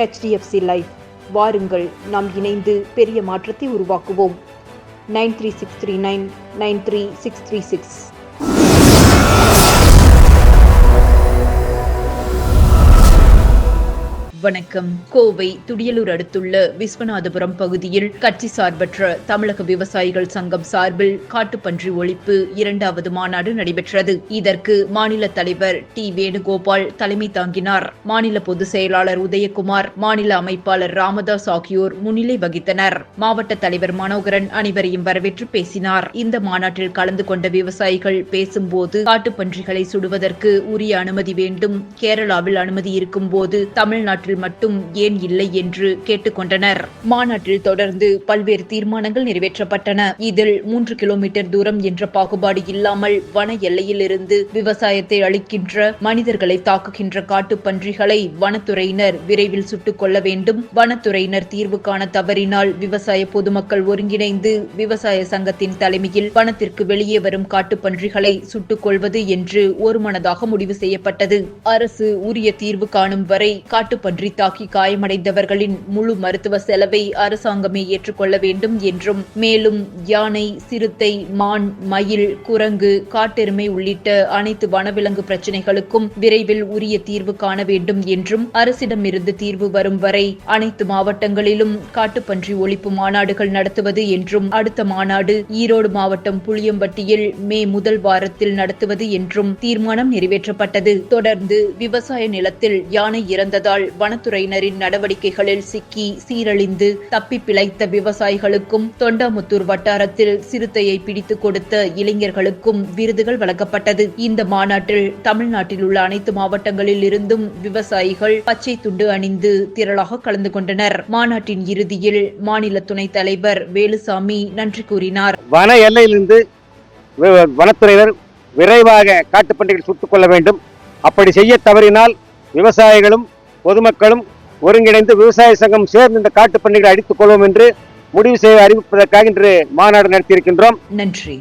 HDFC life வாருங்கள் நாம் இணைந்து பெரிய மாற்றத்தை உருவாக்குவோம். Nine three six three nine nine three six three six. வணக்கம். கோவை துடியலூர் அடுத்துள்ள விஸ்வநாதபுரம் பகுதியில் கட்சி சார்பற்ற தமிழக விவசாயிகள் சங்கம் சார்பில் காட்டுப்பன்றி ஒழிப்பு இரண்டாவது மாநாடு நடைபெற்றது. இதற்கு மாநில தலைவர் டி. வேணுகோபால் தலைமை தாங்கினார். மாநில பொதுச் செயலாளர் உதயகுமார் மாநில அமைப்பாளர் ராமதாஸ் ஆகியோர் முன்னிலை வகித்தனர். மாவட்ட தலைவர் மனோகரன் அனைவரையும் வரவேற்று பேசினார். இந்த மாநாட்டில் கலந்து கொண்ட விவசாயிகள் பேசும்போது காட்டுப்பன்றிகளை சுடுவதற்கு உரிய அனுமதி வேண்டும். கேரளாவில் அனுமதி இருக்கும் போது தமிழ்நாட்டில் மட்டும் ஏன் இல்லை என்று கேட்டுக்கொண்டனர். மாநாட்டில் தொடர்ந்து பல்வேறு தீர்மானங்கள் நிறைவேற்றப்பட்டன. இதில் மூன்று கிலோமீட்டர் தூரம் என்ற பாகுபாடு இல்லாமல் வன எல்லையில் இருந்து விவசாயத்தை அளிக்கின்ற மனிதர்களை தாக்குகின்ற காட்டுப்பன்றிகளை வனத்துறையினர் விரைவில் சுட்டுக் கொள்ள வேண்டும். வனத்துறையினர் தீர்வு காண தவறினால் விவசாய பொதுமக்கள் ஒருங்கிணைந்து விவசாய சங்கத்தின் தலைமையில் வனத்திற்கு வெளியே வரும் காட்டுப்பன்றிகளை சுட்டுக் கொள்வது என்று ஒருமனதாக முடிவு செய்யப்பட்டது. அரசு உரிய தீர்வு காணும் வரை காட்டுப்பன்றி தாக்கி காயமடைந்தவர்களின் முழு மருத்துவ செலவை அரசாங்கமே ஏற்றுக்கொள்ள வேண்டும் என்றும் மேலும் யானை சிறுத்தை மான் மயில் குரங்கு காட்டெருமை உள்ளிட்ட அனைத்து வனவிலங்கு பிரச்சினைகளுக்கும் விரைவில் உரிய தீர்வு காண வேண்டும் என்றும் அரசிடமிருந்து தீர்வு வரும் வரை அனைத்து மாவட்டங்களிலும் காட்டுப்பன்றி ஒழிப்பு மாநாடுகள் நடத்துவது என்றும் அடுத்த மாநாடு ஈரோடு மாவட்டம் புளியம்பட்டியில் மே முதல் வாரத்தில் நடத்துவது என்றும் தீர்மானம் நிறைவேற்றப்பட்டது. தொடர்ந்து விவசாய நிலத்தில் யானை இறந்ததால் வனத்துறையினரின் நடவடிக்கைகளில் சிக்கி சீரழிந்து தப்பி பிழைத்த விவசாயிகளுக்கும் தொண்டாமுத்தூர் வட்டாரத்தில் சிறுத்தையை பிடித்துக் கொடுத்த இளைஞர்களுக்கும் விருதுகள் வழங்கப்பட்டது. இந்த மாநாட்டில் தமிழ்நாட்டில் உள்ள அனைத்து மாவட்டங்களில் இருந்தும் விவசாயிகள் பச்சை துண்டு அணிந்து திரளாக கலந்து கொண்டனர். மாநாட்டின் இறுதியில் மாநில துணைத் தலைவர் வேலுசாமி நன்றி கூறினார். வன எல்லையிலிருந்து வனத்துறையினர் விரைவாக காட்டுப்பன்றிகள் சுட்டுக் கொள்ள வேண்டும். அப்படி செய்ய தவறினால் விவசாயிகளும் பொதுமக்களும் ஒருங்கிணைந்து விவசாய சங்கம் சேர்ந்து இந்த காட்டுப்பன்றிகளை அடித்துக் கொள்வோம் என்று முடிவு செய்ய அறிவிப்பதற்காக இன்று மாநாடு நடத்தியிருக்கின்றோம். நன்றி.